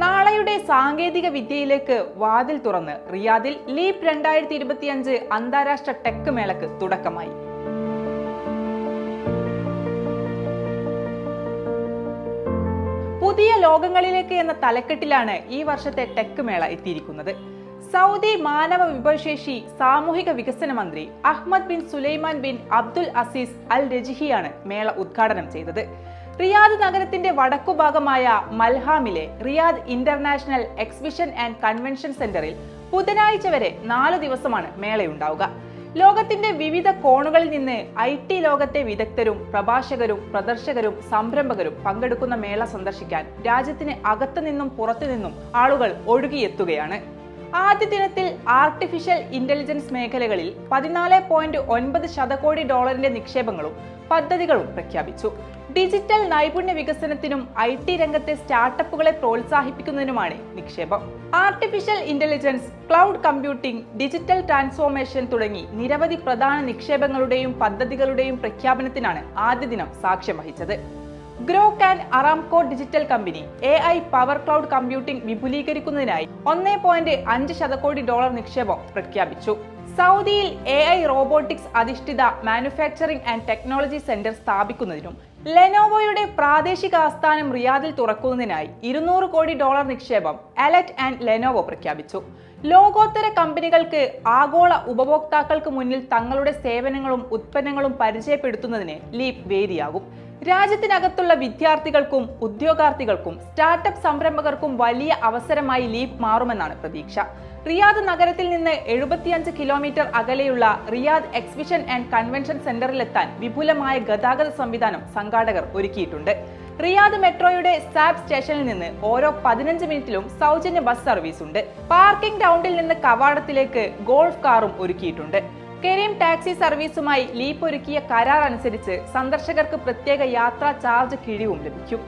നാളെയുടെ സാങ്കേതിക വിദ്യയിലേക്ക് വാതിൽ തുറന്ന് റിയാദിൽ ലീപ് രണ്ടായിരത്തി ഇരുപത്തിയഞ്ച് അന്താരാഷ്ട്ര ടെക് മേളക്ക് തുടക്കമായി. പുതിയ ലോകങ്ങളിലേക്ക് എന്ന തലക്കെട്ടിലാണ് ഈ വർഷത്തെ ടെക് മേള എത്തിയിരിക്കുന്നത്. സൗദി മാനവ വിഭവശേഷി സാമൂഹിക വികസന മന്ത്രി Ahmad bin Sulaiman bin Abdul Aziz al രജിഹിയാണ് മേള ഉദ്ഘാടനം ചെയ്തത്. റിയാദ് നഗരത്തിന്റെ വടക്കുഭാഗമായ മൽഹാമിലെ Riyadh international exhibition and convention സെന്ററിൽ ബുധനാഴ്ച വരെ നാല് ദിവസമാണ് മേളയുണ്ടാവുക. ലോകത്തിന്റെ വിവിധ കോണുകളിൽ നിന്ന് ഐ ടി ലോകത്തെ വിദഗ്ധരും പ്രഭാഷകരും പ്രദർശകരും സംരംഭകരും പങ്കെടുക്കുന്ന മേള സന്ദർശിക്കാൻ രാജ്യത്തിന് അകത്തു നിന്നും പുറത്തു നിന്നും ആളുകൾ ഒഴുകിയെത്തുകയാണ്. ആദ്യ ദിനത്തിൽ ആർട്ടിഫിഷ്യൽ ഇന്റലിജൻസ് മേഖലകളിൽ പതിനാല് പോയിന്റ് ഒൻപത് ശതകോടി ഡോളറിന്റെ നിക്ഷേപങ്ങളും പദ്ധതികളും പ്രഖ്യാപിച്ചു. ഡിജിറ്റൽ നൈപുണ്യ വികസനത്തിനും ഐ ടി രംഗത്തെ സ്റ്റാർട്ടപ്പുകളെ പ്രോത്സാഹിപ്പിക്കുന്നതിനുമാണ് നിക്ഷേപം. Artificial intelligence cloud computing digital transformation തുടങ്ങി നിരവധി പ്രധാന നിക്ഷേപങ്ങളുടെയും പദ്ധതികളുടെയും പ്രഖ്യാപനത്തിനാണ് ആദ്യ ദിനം സാക്ഷ്യം വഹിച്ചത്. Groq and Aramco digital company A I power cloud computing വിപുലീകരിക്കുന്നതിനായി ഒന്നേ പോയിന്റ് അഞ്ച് ശതകോടി ഡോളർ നിക്ഷേപം പ്രഖ്യാപിച്ചു. സൗദിയിൽ എ ഐ റോബോട്ടിക്സ് അധിഷ്ഠിത മാനുഫാക്ചറിംഗ് ആൻഡ് ടെക്നോളജി സെന്റർ സ്ഥാപിക്കുന്നതിനും ലെനോവോയുടെ പ്രാദേശിക ആസ്ഥാനം റിയാദിൽ തുറക്കുന്നതിനായി ഇരുന്നൂറ് കോടി ഡോളർ നിക്ഷേപം അലറ്റ് ആൻഡ് ലെനോവോ പ്രഖ്യാപിച്ചു. ലോകോത്തര കമ്പനികൾക്ക് ആഗോള ഉപഭോക്താക്കൾക്ക് മുന്നിൽ തങ്ങളുടെ സേവനങ്ങളും ഉത്പന്നങ്ങളും പരിചയപ്പെടുത്തുന്നതിന് ലീപ് വേദിയാകും. രാജ്യത്തിനകത്തുള്ള വിദ്യാർത്ഥികൾക്കും ഉദ്യോഗാർത്ഥികൾക്കും സ്റ്റാർട്ടപ്പ് സംരംഭകർക്കും വലിയ അവസരമായി ലീപ് മാറുമെന്നാണ് പ്രതീക്ഷ. റിയാദ് നഗരത്തിൽ നിന്ന് എഴുപത്തിയഞ്ച് കിലോമീറ്റർ അകലെയുള്ള റിയാദ് എക്സിബിഷൻ ആൻഡ് കൺവെൻഷൻ സെന്ററിലെത്താൻ വിപുലമായ ഗതാഗത സംവിധാനം സംഘാടകർ ഒരുക്കിയിട്ടുണ്ട്. റിയാദ് മെട്രോയുടെ സാബ് സ്റ്റേഷനിൽ നിന്ന് ഓരോ പതിനഞ്ച് മിനിറ്റിലും സൗജന്യ ബസ് സർവീസ് ഉണ്ട് പാർക്കിംഗ് ഗ്രൗണ്ടിൽ നിന്ന് കവാടത്തിലേക്ക് ഗോൾഫ് കാറും ഒരുക്കിയിട്ടുണ്ട്. കരീം ടാക്സി സർവീസുമായി ലീപ്പ് ഒരുക്കിയ കരാർ അനുസരിച്ച് സന്ദർശകർക്ക് പ്രത്യേക യാത്രാ ചാർജ് കിഴിവും ലഭിക്കും.